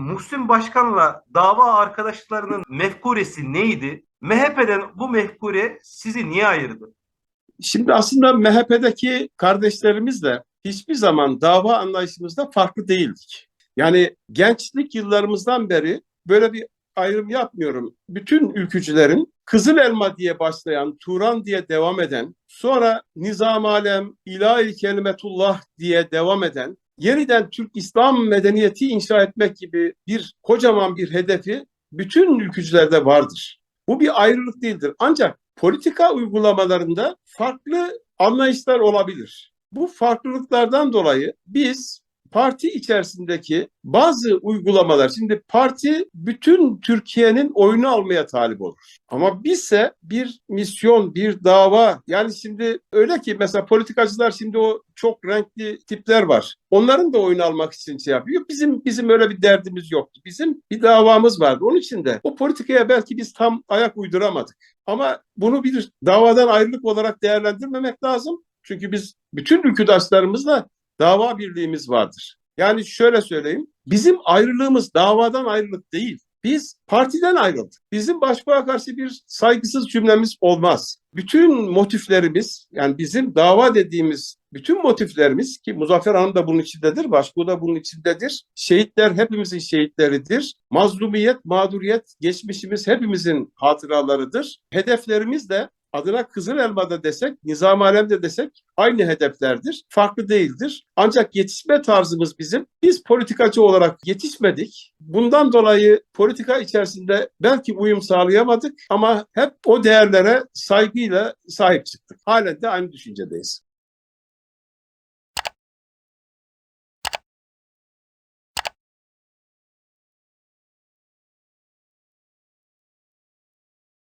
Muhsin Başkan'la dava arkadaşlarının mefkuresi neydi? MHP'den bu mefkure sizi niye ayırdı? Şimdi aslında MHP'deki kardeşlerimizle hiçbir zaman dava anlayışımızda farklı değildik. Yani gençlik yıllarımızdan beri böyle bir ayrım yapmıyorum. Bütün ülkücülerin Kızıl Elma diye başlayan, Turan diye devam eden, sonra Nizam Alem, İlahi Kelimetullah diye devam eden, yeniden Türk İslam medeniyeti inşa etmek gibi bir kocaman bir hedefi bütün ülkücülerde vardır. Bu bir ayrılık değildir. Ancak politika uygulamalarında farklı anlayışlar olabilir. Bu farklılıklardan dolayı biz parti içerisindeki bazı uygulamalar, şimdi parti bütün Türkiye'nin oyunu almaya talip olur. Ama bizse bir misyon, bir dava, yani şimdi öyle ki mesela politikacılar şimdi o çok renkli tipler var. Onların da oyunu almak için şey yapıyor. Bizim bizim öyle bir derdimiz yoktu. Bizim bir davamız vardı. Onun için de o politikaya belki biz tam ayak uyduramadık. Ama bunu bir davadan ayrılık olarak değerlendirmemek lazım. Çünkü biz bütün ülküdaşlarımızla dava birliğimiz vardır. Yani şöyle söyleyeyim, bizim ayrılığımız davadan ayrılık değil. Biz partiden ayrıldık. Bizim başbağa karşı bir saygısız cümlemiz olmaz. Bütün motiflerimiz, yani bizim dava dediğimiz bütün motiflerimiz ki Muzaffer Hanım da bunun içindedir, Başbuğ da bunun içindedir. Şehitler hepimizin şehitleridir. Mazlumiyet, mağduriyet, geçmişimiz hepimizin hatıralarıdır. Hedeflerimiz de adına Kızıl Elma'da desek, Nizam Alem'de desek aynı hedeflerdir. Farklı değildir. Ancak yetişme tarzımız bizim. Biz politikacı olarak yetişmedik. Bundan dolayı politika içerisinde belki uyum sağlayamadık ama hep o değerlere saygıyla sahip çıktık. Halen de aynı düşüncedeyiz.